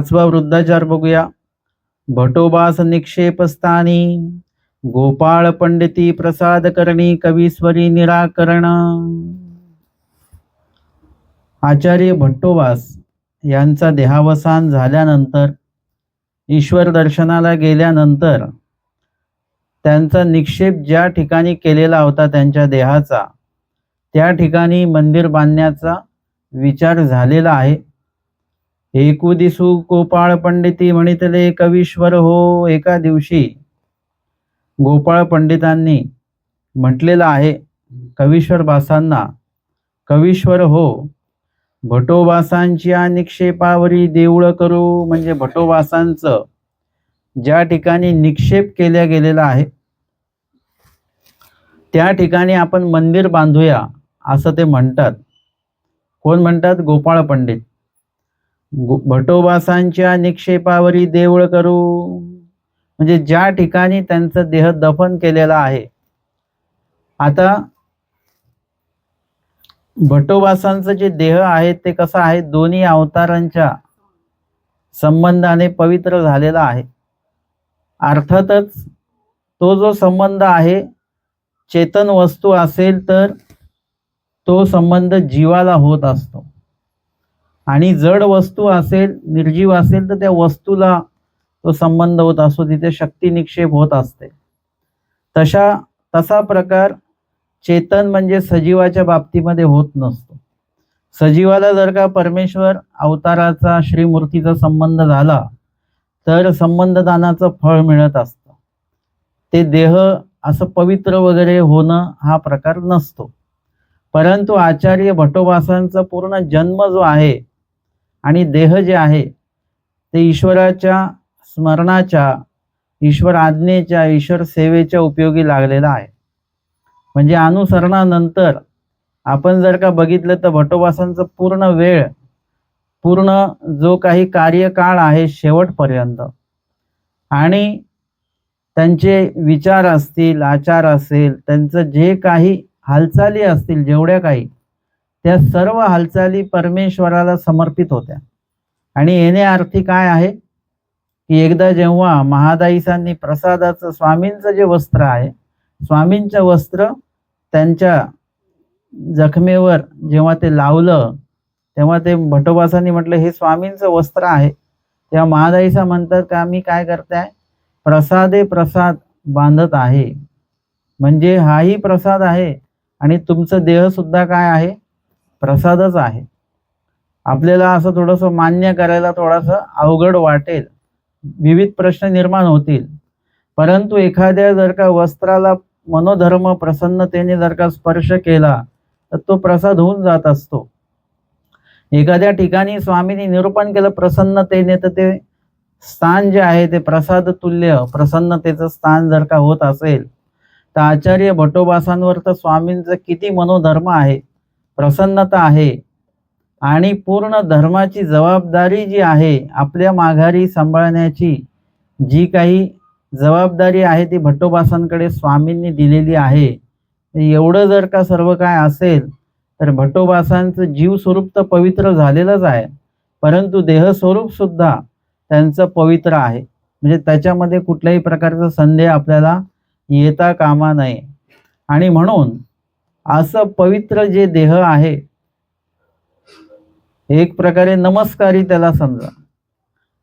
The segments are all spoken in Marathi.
पाचवा वृद्धाचार बघूया. भटोबास निक्षेपस्थानी गोपाळ पंडिती प्रसाद करणी कवीश्वरी निराकरण. आचार्य भट्टोबास यांचा देहावसान झाल्यानंतर ईश्वर दर्शनाला गेल्यानंतर त्यांचा निक्षेप ज्या ठिकाणी केलेला होता त्यांच्या देहाचा त्या ठिकाणी मंदिर बांधण्याचा विचार झालेला आहे. एकू दिसू गोपाळ पंडिती म्हणितले कवीश्वर हो एका दिवशी. गोपाळ पंडितांनी म्हटलेलं आहे कवीश्वर बासांना कवीश्वर हो भटोबासांच्या निक्षेपावरी देऊळ करू म्हणजे भटोबासांचं ज्या ठिकाणी निक्षेप केल्या गेलेला आहे त्या ठिकाणी आपण मंदिर बांधूया असं ते म्हणतात. कोण म्हणतात? गोपाळ पंडित भटोबासांच्या निक्षेपावरी देऊळ करू. म्हणजे ज्या ठिकाणी त्यांचा देह दफन केलेला आहे. आता भटोबासांचं जे देह आहे ते कसं आहे? दोन्ही अवतारांच्या संबंधाने पवित्र झालेला आहे. अर्थातच तो जो संबंध आहे चेतन वस्तू असेल तर तो संबंध जीवाला होत असतो. आणि जड वस्तू असेल निर्जीव असेल तर त्या वस्तूला तो संबंध होत असतो तिथे शक्ती निक्षेप होत असते. तशा तसा प्रकार चेतन म्हणजे सजीवाच्या बाबतीमध्ये होत नसतो. सजीवाला जर का परमेश्वर अवताराचा श्रीमूर्तीचा संबंध झाला तर संबंधदानाचं फळ मिळत असतं. ते देह असं पवित्र वगैरे होणं हा प्रकार नसतो. परंतु आचार्य भटोबासांचा पूर्ण जन्म जो आहे आणि देह जे आहे ते ईश्वराच्या स्मरणाच्या ईश्वर आज्ञेच्या ईश्वर सेवेच्या उपयोगी लागलेला आहे. म्हणजे अनुसरणानंतर आपण जर का बघितलं तर भटोबासांचं पूर्ण वेळ पूर्ण जो काही कार्यकाळ आहे शेवटपर्यंत आणि त्यांचे विचार असतील आचार असेल त्यांचं जे काही हालचाली असतील जेवढ्या काही त्या सर्व हालचाली परमेश्वराला समर्पित होत्या. आणि येण्याअर्थी काय आहे? की एकदा जेव्हा महादाईसांनी प्रसादाचं स्वामींचं जे वस्त्र आहे स्वामींचं वस्त्र त्यांच्या जखमेवर जेव्हा ते लावलं तेव्हा ते भटोबासांनी म्हटलं हे स्वामींचं वस्त्र आहे. तेव्हा महादाईसा म्हणतात का मी काय करताय? प्रसादे प्रसाद बांधत आहे. म्हणजे हाही प्रसाद आहे आणि तुमचं देह सुद्धा काय आहे? प्रसादच आहे. आपल्याला असं थोडंसं मान्य करायला थोडंसं अवघड वाटेल. विविध प्रश्न निर्माण होतील. परंतु एखाद्या जर का वस्त्राला मनोधर्म प्रसन्नतेने जर का स्पर्श केला तर तो प्रसाद होऊन जात असतो. एखाद्या ठिकाणी स्वामींनी निरूपण केलं प्रसन्नतेने तर ते स्थान जे आहे ते प्रसाद तुल्य प्रसन्नतेचं स्थान जर का होत असेल तर आचार्य भटोबासांवर तर स्वामींचं किती मनोधर्म आहे. प्रसन्नता आहे. आणि पूर्ण धर्माची जबाबदारी जी आहे आपल्या माघारी सांभाळण्याची जी काही जबाबदारी आहे ती भट्टोबासांकडे स्वामींनी दिलेली आहे. एवढं जर का सर्व काय असेल तर भट्टोबासांचं जीव स्वरूप तर पवित्र झालेलंच आहे. परंतु देहस्वरूप सुद्धा त्यांचं पवित्र आहे. म्हणजे त्याच्यामध्ये कुठल्याही प्रकारचा संदेह आपल्याला येता कामा नये. आणि म्हणून असं पवित्र जे देह आहे एक प्रकारे नमस्कारी त्याला समजा.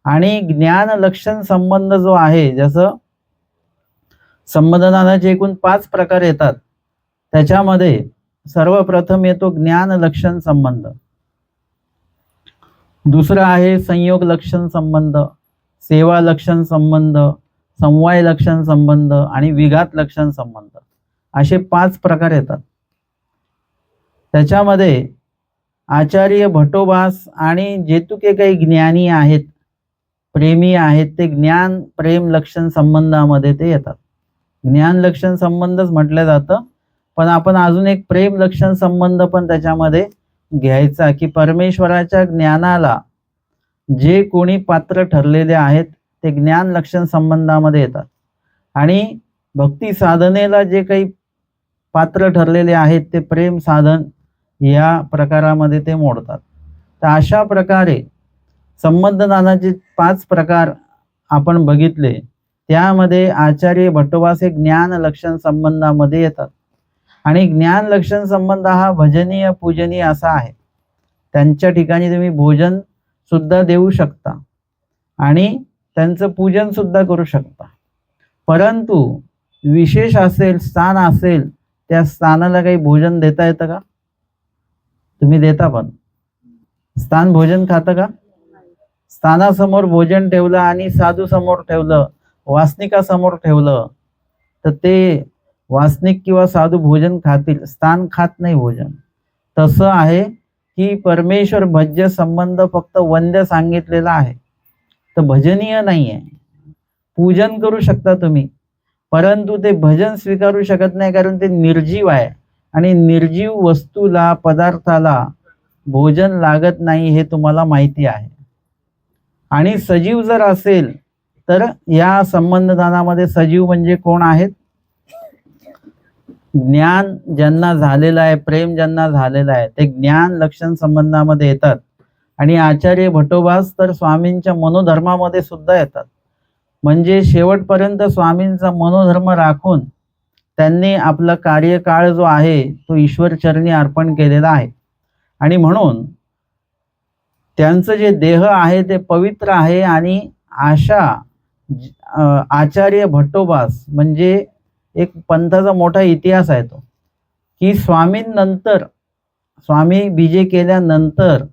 आणि ज्ञान लक्षण संबंध जो आहे जसं संबंधनाचे एकूण पाच प्रकार येतात त्याच्यामध्ये सर्वप्रथम येतो ज्ञान लक्षण संबंध. दुसरं आहे संयोग लक्षण संबंध सेवा लक्षण संबंध समवाय लक्षण संबंध आणि विघात लक्षण संबंध. असे पाच प्रकार येतात. त्याच्यामध्ये आचार्य भटोबास आणि जेतुके काही ज्ञानी आहेत प्रेमी आहेत ते ज्ञान प्रेम लक्षण संबंधामध्ये ते येतात. ज्ञान लक्षण संबंधच म्हटलं जातं पण आपण अजून एक प्रेम लक्षण संबंध पण त्याच्यामध्ये घ्यायचा की परमेश्वराच्या ज्ञानाला जे कोणी पात्र ठरलेले आहेत ते ज्ञान लक्षण संबंधामध्ये येतात. आणि भक्ती साधनेला जे काही पात्र ठरलेले आहेत ते प्रेम साधन या प्रकारामध्ये ते मोडतात. तर अशा प्रकारे संबंधदानाचे पाच प्रकार आपण बघितले त्यामध्ये आचार्य भट्टवास हे ज्ञान लक्षण संबंधामध्ये येतात. आणि ज्ञान लक्षण संबंध हा भजनीय पूजनीय असा आहे. त्यांच्या ठिकाणी तुम्ही भोजन सुद्धा देऊ शकता आणि त्यांचं पूजन सुद्धा करू शकता. परंतु विशेष असेल स्थान असेल त्या स्थानाला काही भोजन देता येतं का? तुम्ही देता पण. स्थान भोजन खातं का? स्थानासमोर भोजन ठेवलं आणि साधू समोर ठेवलं वासनिकासमोर ठेवलं तर ते वासनिक किंवा साधू भोजन खातील. स्थान खात नाही भोजन. तसं आहे की परमेश्वर भज्य संबंध फक्त वंद्य सांगितलेला आहे. तर भजनीय नाही आहे पूजन करू शकता तुम्ही परंतु ते भजन स्वीकारू शकत नाही कारण ते निर्जीव आहे. आणि निर्जीव वस्तूला पदार्थाला भोजन लागत नाही हे तुम्हाला माहिती आहे. आणि सजीव जर असेल तर या संबंधदानामध्ये सजीव म्हणजे कोण आहेत? ज्ञान ज्यांना झालेलं आहे प्रेम ज्यांना झालेलं आहे ते ज्ञान लक्षण संबंधामध्ये येतात. आणि आचार्य भटोबास तर स्वामींच्या मनोधर्मामध्ये सुद्धा येतात. म्हणजे शेवटपर्यंत स्वामींचा मनोधर्म राखून त्यांनी आपला कार्यकाळ जो आहे तो ईश्वर चरणी अर्पण केलेला आहे. आणि म्हणून त्यांचं जे देह आहे ते पवित्र आहे आणि आशा आचार्य भट्टोबास म्हणजे एक पंथाचा मोठा इतिहास आहे तो. की स्वामींनंतर स्वामी बीजे केल्यानंतर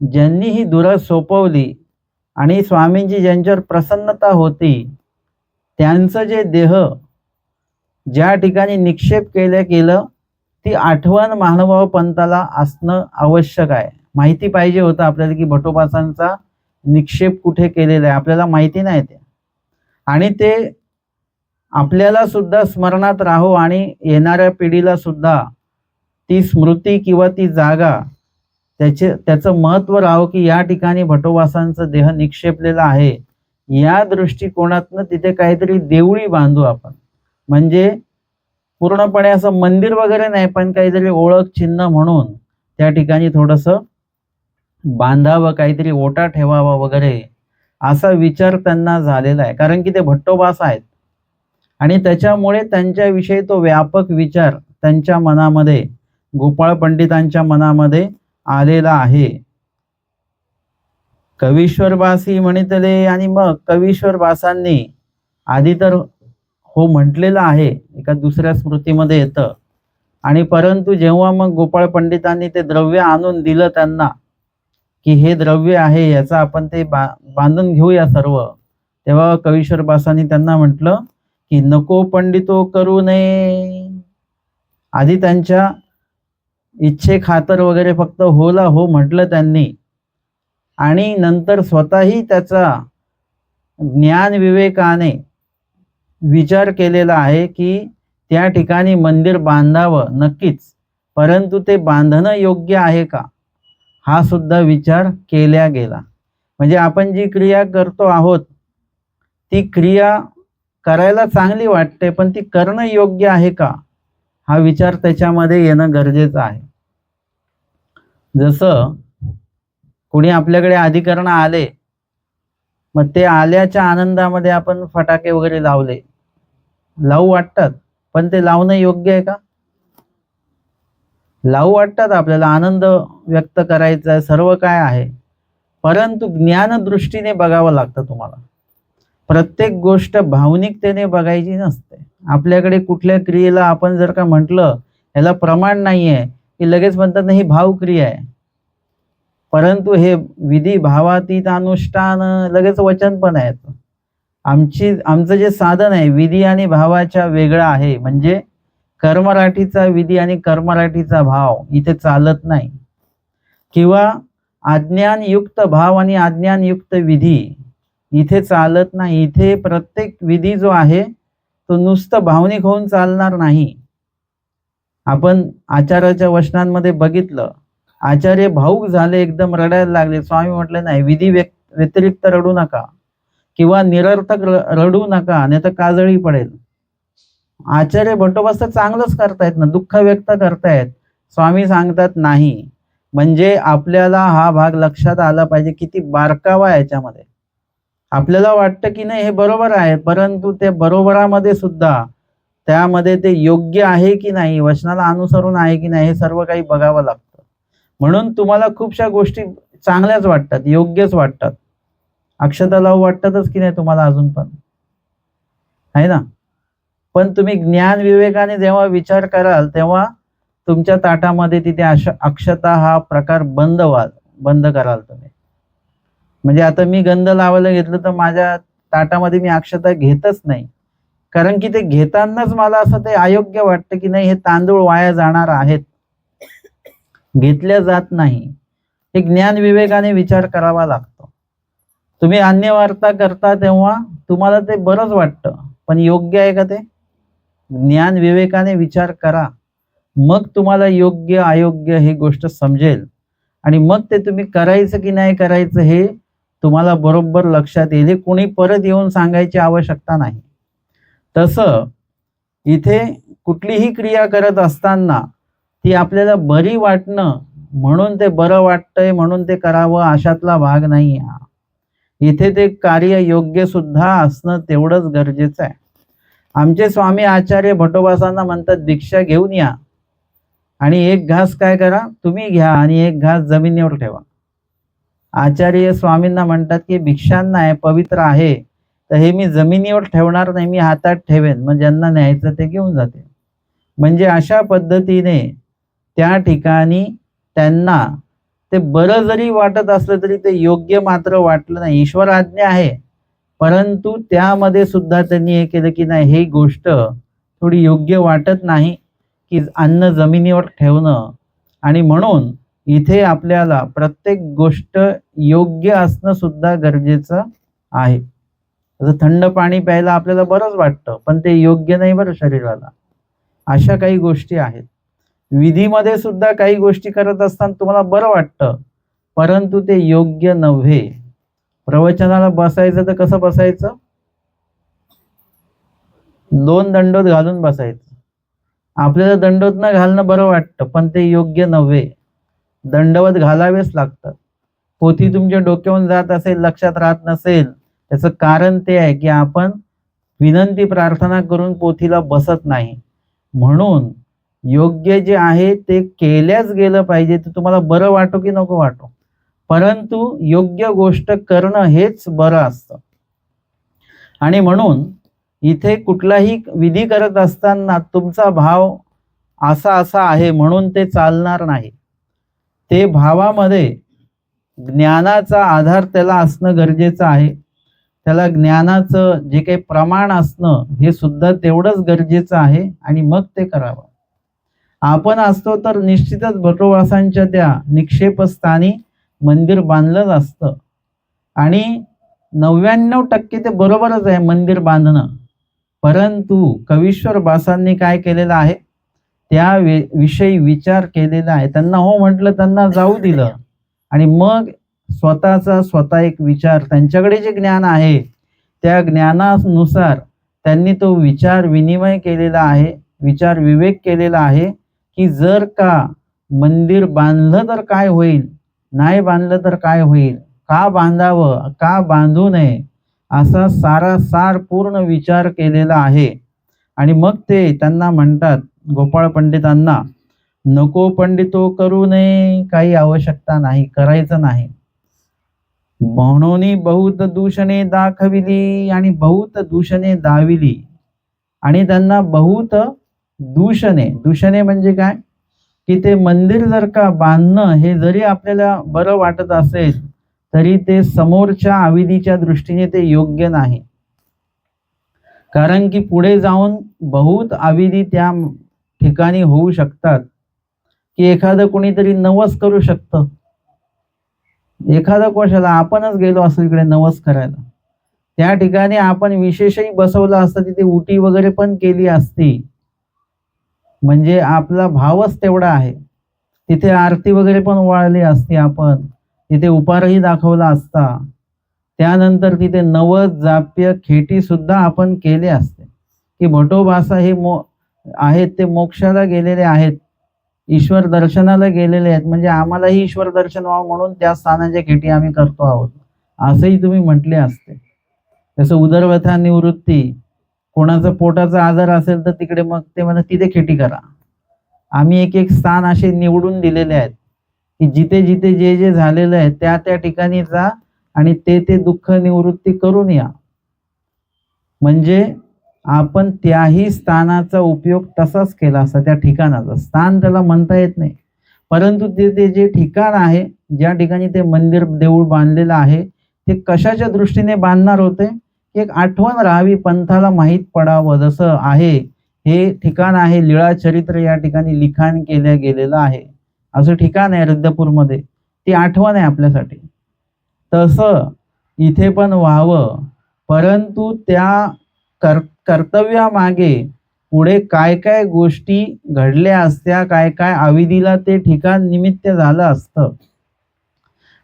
ज्यांनी ही दुरा सोपवली आणि स्वामींची ज्यांच्यावर प्रसन्नता होती त्यांचं जे देह ज्या ठिकाणी निक्षेप केलं गेलं ती आठवण महानुभाव पंथाला असणं आवश्यक आहे. माहिती पाहिजे होतं आपल्याला की भटोपासांचा निक्षेप कुठे केलेला आहे. आपल्याला माहिती नाही ते. आणि ते आपल्याला सुद्धा स्मरणात राहो आणि येणाऱ्या पिढीला सुद्धा ती स्मृती किंवा ती जागा त्याचे त्याचं महत्त्व राहो की या ठिकाणी भटोवासांचा देह निक्षेपलेला आहे. या दृष्टिकोनातनं तिथे काहीतरी देवळी बांधू आपण. म्हणजे पूर्णपणे असं मंदिर वगैरे नाही पण काहीतरी ओळख चिन्ह म्हणून त्या ठिकाणी थोडंसं बांधावं काहीतरी ओटा ठेवावा वगैरे असा विचार त्यांना झालेला आहे. कारण की ते भट्टोबास आहेत. आणि त्याच्यामुळे त्यांच्याविषयी तो व्यापक विचार त्यांच्या मनामध्ये गोपाळ पंडितांच्या मनामध्ये आलेला आहे. कवीश्वरबासी म्हणितले आणि मग कवीश्वरबासांनी आधी तर हो म्हटलेलं आहे. एका दुसऱ्या स्मृतीमध्ये येतं. आणि परंतु जेव्हा मग गोपाळ पंडितांनी ते द्रव्य आणून दिलं त्यांना की हे द्रव्य आहे याचा आपण ते बा बांधून घेऊया सर्व. तेव्हा कवीश्वरबासांनी त्यांना म्हटलं की नको पंडितो करू नये. आधी त्यांच्या इच्छे खातर वगैरे फक्त होला हो म्हटलं त्यांनी. आणि नंतर स्वतःही त्याचा ज्ञान विवेकाने विचार केलेला आहे की त्या ठिकाणी मंदिर बांधावं नक्कीच परंतु ते बांधणं योग्य आहे का? हा सुद्धा विचार केला गेला. म्हणजे आपण जी क्रिया करतो आहोत ती क्रिया करायला चांगली वाटते पण ती करणं योग्य आहे का? हा विचार त्याच्यामध्ये येणं गरजेचं आहे. जसं कुणी आपल्याकडे अधिकरण आले मग ते आल्याच्या आनंदामध्ये आपण फटाके वगैरे लावले लावू वाटतात पण ते लावणं योग्य आहे का? लावू वाटतात आपल्याला आनंद व्यक्त करायचा आहे सर्व काय आहे. परंतु ज्ञानदृष्टीने बघावं लागतं तुम्हाला. प्रत्येक गोष्ट भावनिकतेने बघायची नसते. आपल्याकडे कुठल्या क्रियेला आपण जर का म्हटलं ह्याला प्रमाण नाही आहे की लगेच म्हणतात ना ही भावक्रिया आहे. परंतु हे विधी भावातीत अनुष्ठान लगेच वचन पण आहेत आमची आमचं जे साधन आहे विधी आणि भावाच्या वेगळा आहे म्हणजे कर्मराठीचा विधी आणि कर्मराठीचा भाव इथे चालत नाही. किंवा अज्ञानयुक्त भाव आणि अज्ञानयुक्त विधी इथे चालत नाही. इथे प्रत्येक विधी जो आहे तो नुसतं भावनिक होऊन चालणार नाही. आपण आचार्याच्या वचनांमध्ये बघितलं. आचार्य भाऊक झाले एकदम रडायला लागले. स्वामी म्हटले नाही विधी व्यक- व्यतिरिक्त रडू नका. किंवा निरर्थक रडू नका नाही तर काजळी पडेल. आचार्य भट्टोबास तर चांगलंच करतायत ना दुःख व्यक्त करतायत. स्वामी सांगतात नाही. म्हणजे आपल्याला हा भाग लक्षात आला पाहिजे किती बारकावा याच्यामध्ये. आपल्याला वाटतं की नाही हे बरोबर आहे परंतु ते बरोबरामध्ये सुद्धा त्यामध्ये ते योग्य आहे की नाही वचनाला अनुसरून आहे की नाही हे सर्व काही बघावं लागतं. म्हणून तुम्हाला खूपशा गोष्टी चांगल्याच वाटतात योग्यच वाटतात. अक्षता लावू वाटतातच की नाही तुम्हाला अजून पण? आहे ना? पण तुम्ही ज्ञान विवेकाने जेव्हा विचार कराल तेव्हा तुमच्या ताटामध्ये तिथे अश अक्षता हा प्रकार बंद व्हाल बंद कराल तुम्ही. म्हणजे आता मी गंध लावायला घेतलं तर माझ्या ताटामध्ये मी अक्षता घेतच नाही. कारण की ते घेतानाच मला असं ते अयोग्य वाटतं की नाही हे तांदूळ वाया जाणार आहेत. घेतल्या जात नाही. हे ज्ञान विवेकाने विचार करावा लागतो. तुम्ही अन्य वार्ता करता तेव्हा तुम्हाला ते बरंच वाटतं पण योग्य आहे का ते? ज्ञान विवेकाने विचार करा. मग तुम्हाला योग्य अयोग्य ही गोष्ट समजेल. आणि मग ते तुम्ही करायचं की नाही करायचं हे तुम्हाला बरोबर लक्षात येईल. हे कुणी परत येऊन सांगायची आवश्यकता नाही. तसं इथे कुठलीही क्रिया करत असताना ती आपल्याला बरी वाटणं म्हणून ते बरं वाटतंय म्हणून ते करावं अशातला भाग नाही हा. इथे ते कार्य योग्य सुद्धा असणं तेवढंच गरजेचं आहे. आमचे स्वामी आचार्य भटोबासांना म्हणतात भिक्षा घेऊन या आणि एक घास काय करा तुम्ही घ्या आणि एक घास जमिनीवर ठेवा. आचार्य स्वामींना म्हणतात की भिक्षांना आहे पवित्र आहे तर हे मी जमिनीवर ठेवणार नाही मी हातात ठेवेन. मग ज्यांना न्यायचं ते घेऊन जाते. म्हणजे अशा पद्धतीने त्या ठिकाणी त्यांना ते बरं जरी वाटत असलं तरी ते योग्य मात्र वाटलं नाही. ईश्वर आज्ञा आहे. परंतु त्यामध्ये सुद्धा त्यांनी हे केलं की नाही ही गोष्ट थोडी योग्य वाटत नाही की अन्न जमिनीवर ठेवणं. आणि म्हणून इथे आपल्याला प्रत्येक गोष्ट योग्य असणं सुद्धा गरजेचं आहे. जसं थंड पाणी प्यायला आपल्याला बरंच वाटतं पण ते योग्य नाही बरं शरीराला. अशा काही गोष्टी आहेत. विधीमध्ये सुद्धा काही गोष्टी करत असताना तुम्हाला बरं वाटतं परंतु ते योग्य नव्हे. प्रवचनाला बसायचं तर कसं बसायचं? दोन दंडोत घालून बसायचं. आपल्याला दंडोत न घालणं बरं वाटतं पण ते योग्य नव्हे. दंडवत घालावेच लागतात. पोथी तुमच्या डोक्यावरून जात असेल लक्षात राहत नसेल त्याचं कारण ते आहे की आपण विनंती प्रार्थना करून पोथीला बसत नाही. म्हणून योग्य जे आहे ते केल्याच गेलं पाहिजे ते तुम्हाला बरं वाटो की नको वाटो. परंतु योग्य गोष्ट करणं हेच बरं असतं. आणि म्हणून इथे कुठलाही विधी करत असताना तुमचा भाव असा असा आहे म्हणून ते चालणार नाही. ते भावामध्ये ज्ञानाचा आधार त्याला असणं गरजेचं आहे. त्याला ज्ञानाचं जे काही प्रमाण असणं हे सुद्धा तेवढंच गरजेचं आहे आणि मग ते करावं. आपण असतो तर निश्चितच भटोवासांच्या त्या निक्षेपस्थानी मंदिर बांधलंच असतं. आणि नव्याण्णव टक्के ते बरोबरच आहे मंदिर बांधणं. परंतु कवीश्वर बासांनी काय केलेलं आहे? त्या विषयी विचार केलेला आहे. त्यांना हो म्हटलं त्यांना जाऊ दिलं. आणि मग स्वतःचा स्वतः एक विचार त्यांच्याकडे जे ज्ञान आहे त्या ज्ञानानुसार त्यांनी तो विचार विनिमय केलेला आहे विचार विवेक केलेला आहे. की जर का मंदिर बांधलं तर काय होईल? नाही बांधलं तर काय होईल? का बांधावं? का बांधू नये? असा सारा सार पूर्ण विचार केलेला आहे. आणि मग ते त्यांना म्हणतात गोपाळ पंडितांना नको पंडितो करू नये. काही आवश्यकता नाही करायचं नाही. म्हणून बहुत दूषणे दाखविली आणि बहुत दूषणे दाविली. आणि त्यांना बहुत दूषणे. दूषणे म्हणजे काय? की ते मंदिर जर का बांधणं हे जरी आपल्याला बरं वाटत असेल तरी ते समोरच्या आविधीच्या दृष्टीने ते योग्य नाही. कारण की पुढे जाऊन बहुत आविधी त्या ठिकाणी होऊ शकतात. की एखादं कोणीतरी नवस करू शकतं. एखादा कोशाला आपणच गेलो असं इकडे नवस करायला. त्या ठिकाणी आपण विशेषही बसवलं असतं तिथे उटी वगैरे पण केली असती. म्हणजे आपला भावच तेवढा आहे. तिथे आरती वगैरे पण वाळली असती आपण. तिथे उपारही दाखवला असता. त्यानंतर तिथे नवद जाप्य खेटी सुद्धा आपण केले असते. की भटोबासा हे मो आहेत ते मोक्षाला गेलेले आहेत. ईश्वर दर्शनाला गेलेले आहेत. म्हणजे आम्हालाही ईश्वर दर्शन व्हावं म्हणून त्या स्थानाच्या खेटी आम्ही करतो आहोत. असंही तुम्ही म्हटले असते. जसं उदरव्यथा निवृत्ती कोणाचा पोटाचा आजार असेल तर तिकडे मग ते म्हणा तिथे खेटी करा. आम्ही एक एक स्थान असे निवडून दिलेले आहेत की जिथे जिथे जे जे झालेलं आहे त्या त्या ठिकाणी जा आणि ते ते दुःख निवृत्ती करून या. म्हणजे आपण त्याही स्थानाचा उपयोग तसाच केला असता त्या ठिकाणाचा. स्थान त्याला म्हणता येत नाही. परंतु ते ते जे ठिकाण आहे ज्या ठिकाणी ते मंदिर देऊळ बांधलेलं आहे ते कशाच्या दृष्टीने बांधणार होते? एक आठवण राहावी पंथाला माहीत पडावं. जसं आहे हे ठिकाण आहे लीळा चरित्र या ठिकाणी लिखाण केलं गेलेलं आहे. असं ठिकाण आहे रद्दपूरमध्ये ती आठवण आहे आपल्यासाठी. तसं इथे पण व्हावं. परंतु त्या कर कर्तव्यामागे पुढे काय काय गोष्टी घडल्या असत्या काय काय अविधीला ते ठिकाण निमित्त झालं असतं.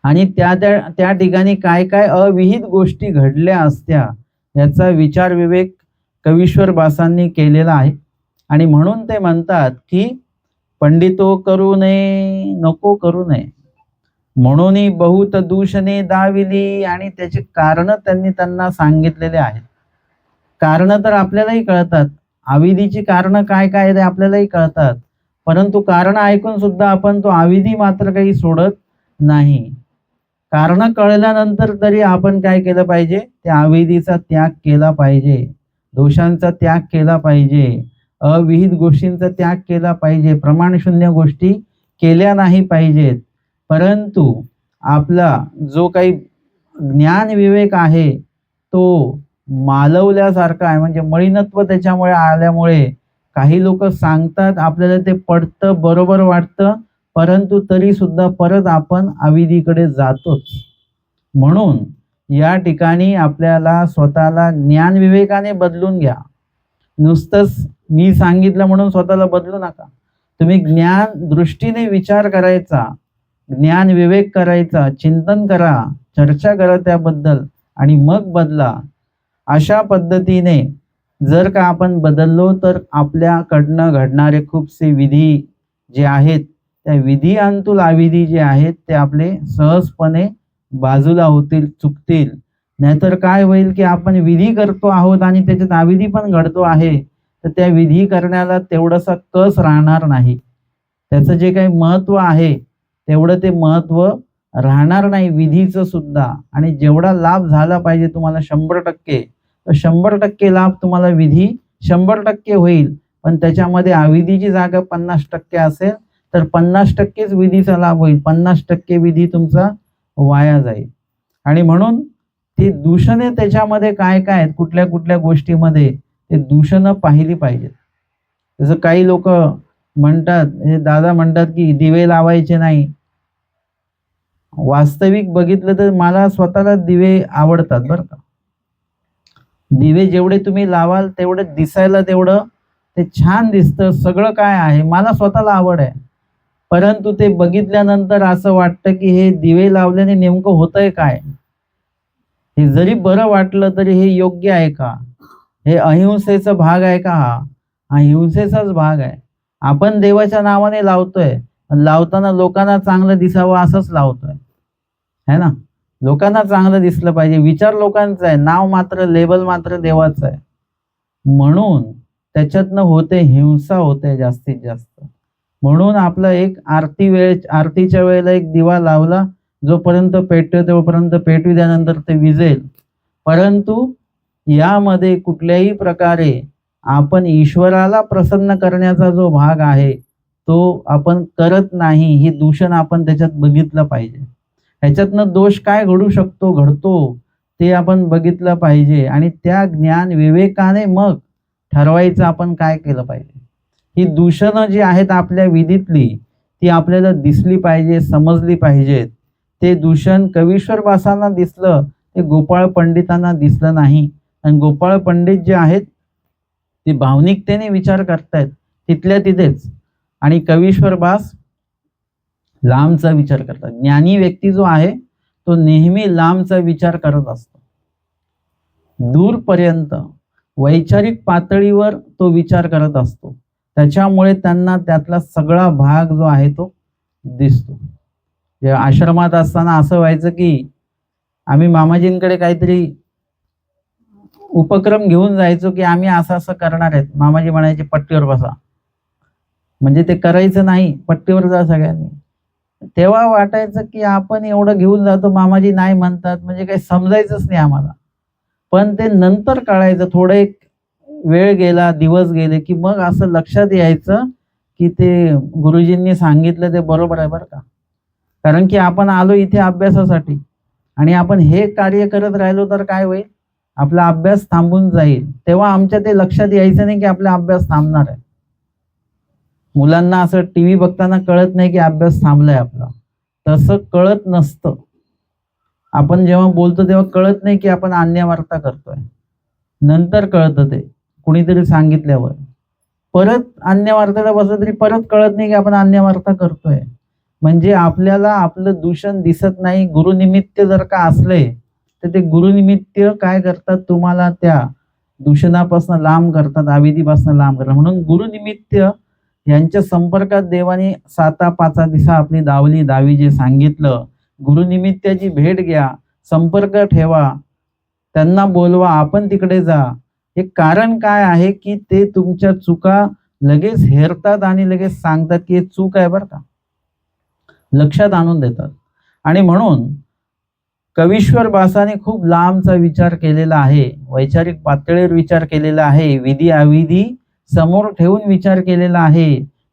आणि त्या त्या त्या ठिकाणी काय काय अविहित गोष्टी घडल्या असत्या याचा विचार विवेक कवीश्वर बासांनी केलेला आहे. आणि म्हणून ते म्हणतात की पंडितो करू नये नको करू नये. म्हणून बहुत दूषणे दाविली आणि त्याचे कारण त्यांनी त्यांना सांगितलेले आहेत. कारण तर आपल्यालाही कळतात. आविधीची कारण काय काय ते आपल्यालाही कळतात. परंतु कारण ऐकून सुद्धा आपण तो आविधी मात्र काही सोडत नाही. कारण कळल्यानंतर तरी आपण काय केलं पाहिजे? त्या अविधीचा त्याग केला पाहिजे. दोषांचा त्याग केला पाहिजे. अविहित गोष्टींचा त्याग केला पाहिजे. प्रमाणशून्य गोष्टी केल्या नाही पाहिजेत. परंतु आपला जो काही ज्ञान विवेक आहे तो मालवल्यासारखा आहे. म्हणजे मळीनत्व त्याच्यामुळे आल्यामुळे काही लोक सांगतात आपल्याला ते पडतं बरोबर वाटतं. परंतु तरी सुद्धा परत आपण अविधीकडे जातोच. म्हणून या ठिकाणी आपल्याला स्वतःला ज्ञान विवेकाने बदलून घ्या. नुसतंच मी सांगितलं म्हणून स्वतःला बदलू नका. तुम्ही ज्ञान दृष्टीने विचार करायचा ज्ञान विवेक करायचा चिंतन करा चर्चा करा त्याबद्दल आणि मग बदला. अशा पद्धतीने जर का आपण बदललो तर आपल्याकडनं घडणारे खूपसे विधी जे आहेत त्या विधी अंतुल अविधी जे आहेत ते आपले सहजपणे बाजूला होतील चुकतील. नाहीतर काय होईल की आपण विधी करतो आहोत आणि त्याच्यात अविधी पण घडतो आहे तर त्या विधी करण्याला तेवढंसा कस राहणार नाही? त्याचं जे काही महत्त्व आहे तेवढं ते महत्त्व राहणार नाही विधीचं सुद्धा. आणि जेवढा लाभ झाला पाहिजे तुम्हाला शंभर टक्के तर शंभर टक्के लाभ तुम्हाला विधी शंभर टक्के होईल. पण त्याच्यामध्ये अविधीची जागा पन्नास टक्के असेल तर पन्नास टक्केच विधीचा लाभ होईल. पन्नास टक्के विधी तुमचा वाया जाईल. आणि म्हणून ती दूषणे त्याच्यामध्ये काय काय आहेत कुठल्या कुठल्या गोष्टीमध्ये ते दूषणं पाहिली पाहिजेत. जसं काही लोक म्हणतात हे दादा म्हणतात की दिवे लावायचे नाही. वास्तविक बघितलं तर मला स्वतःला दिवे आवडतात बरं का. दिवे जेवढे तुम्ही लावाल तेवढं दिसायला तेवढं ते छान दिसतं. सगळं काय आहे? मला स्वतःला आवड आहे. परंतु ते बघितल्यानंतर असं वाटतं की हे दिवे लावल्याने नेमकं होतंय काय? हे जरी बरं वाटलं तरी हे योग्य आहे का? हे अहिंसेचा भाग आहे का हा? अहिंसेचाच भाग आहे. आपण देवाच्या नावाने लावतोय लावताना लोकांना चांगलं दिसावं असंच लावतोय. है ना? लोकांना चांगलं दिसलं पाहिजे. विचार लोकांचा आहे. नाव मात्र लेबल मात्र देवाचं आहे. म्हणून त्याच्यातनं होते हिंसा होते जास्तीत जास्त. म्हणून आपलं एक आरती वेळ आरतीच्या वेळेला एक दिवा लावला जोपर्यंत पेटतो तोपर्यंत पेटू ते विजेल. परंतु यामध्ये कुठल्याही प्रकारे आपण ईश्वराला प्रसन्न करण्याचा जो भाग आहे तो आपण करत नाही हे दूषण आपण त्याच्यात बघितलं पाहिजे. ह्याच्यातनं दोष काय घडू शकतो घडतो ते आपण बघितलं पाहिजे. आणि त्या ज्ञान विवेकाने मग ठरवायचं आपण काय केलं पाहिजे. ही दूषणं जी आहेत आपल्या विधीतली ती आपल्याला दिसली पाहिजे समजली पाहिजेत ते दूषण कवीश्वर बासांना दिसलं ते गोपाळ पंडितांना दिसलं नाही. आणि गोपाळ पंडित जे आहेत ते भावनिकतेने विचार करतायत तिथल्या तिथेच. आणि कवीश्वर बास लांबचा विचार करतात. ज्ञानी व्यक्ती जो आहे तो नेहमी लांबचा विचार करत असतो. दूरपर्यंत वैचारिक पातळीवर तो विचार करत असतो. त्याच्यामुळे त्यांना त्यातला सगळा भाग जो आहे तो दिसतो. आश्रमात असताना असं व्हायचं की आम्ही मामाजींकडे काहीतरी उपक्रम घेऊन जायचो की आम्ही असं असं करणार आहेत. मामाजी म्हणायचे पट्टीवर बसा. म्हणजे ते करायचं नाही पट्टीवर जा सगळ्यांनी. तेव्हा वाटायचं की आपण एवढं घेऊन जातो मामाजी नाही म्हणतात म्हणजे काही समजायचंच नाही आम्हाला. पण ते नंतर कळायचं थोडं एक वेळ गेला दिवस गेले की मग असं लक्षात यायचं की ते गुरुजींनी सांगितलं ते बरोबर आहे बरं का. कारण की आपण आलो इथे अभ्यासासाठी आणि आपण हे कार्य करत राहिलो तर काय होईल? आपला अभ्यास थांबून जाईल. तेव्हा आमच्या ते लक्षात यायचं नाही की आपला अभ्यास थांबणार आहे. मुलांना असं टी व्ही बघताना कळत नाही की अभ्यास थांबलाय आपला. तसं कळत नसतं. आपण जेव्हा बोलतो तेव्हा कळत नाही की आपण अन्यवार्ता करतोय. नंतर कळतं ते. कुणीतरी सांगितल्यावर. परत अन्यवार्ताला बसलं तरी परत कळत नाही की आपण अन्यवार्ता करतोय. म्हणजे आपल्याला आपलं दूषण दिसत नाही गुरुनिमित्त जर का असले तर ते गुरुनिमित्त काय करतात? तुम्हाला त्या दूषणापासून लांब करतात आविधीपासून लांब करतात. म्हणून गुरुनिमित्त यांच्या संपर्कात देवाने साता पाचा दिसा आपली दावली दावी जे सांगितलं. गुरुनिमित्ताची भेट घ्या संपर्क ठेवा त्यांना बोलवा आपण तिकडे जा. हे कारण काय आहे की ते तुमच्या चुका लगेच हेरतात आणि लगेच सांगतात की हे चूक आहे बरं का. लक्षात आणून देतात. आणि म्हणून कवीश्वर बासाने खूप लांबचा विचार केलेला आहे वैचारिक पातळीवर विचार केलेला आहे विधी अविधी समोर ठेवून विचार केलेला आहे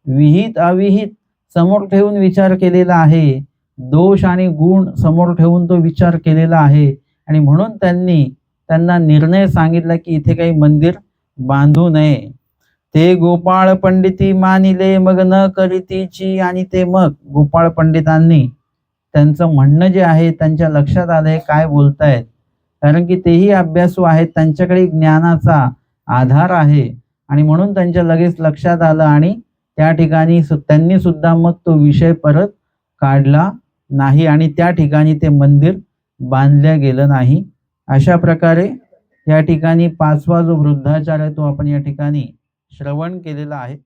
विहित अविहित समोर ठेवून विचार केलेला आहे दोष आणि गुण समोर ठेवून तो विचार केलेला आहे. आणि म्हणून त्यांनी त्यांना निर्णय सांगितला की इथे काही मंदिर बांधू नये. ते गोपाळ पंडिती मानिले मग न करीतीची आणि ते मग गोपाळ पंडितांनी. त्यांचं म्हणणं जे आहे त्यांच्या लक्षात आलंय काय बोलतायत. कारण की तेही अभ्यासू आहेत त्यांच्याकडे ज्ञानाचा आधार आहे. आणि म्हणून त्यांच्या लगेच लक्षात आलं आणि त्या ठिकाणी त्यांनी सुद्धा मग तो विषय परत काढला नाही आणि त्या ठिकाणी ते मंदिर बांधल्या गेलं नाही. अशा प्रकारे या ठिकाणी पाचवा जो वृद्धाचार आहे तो आपण या ठिकाणी श्रवण केलेला आहे.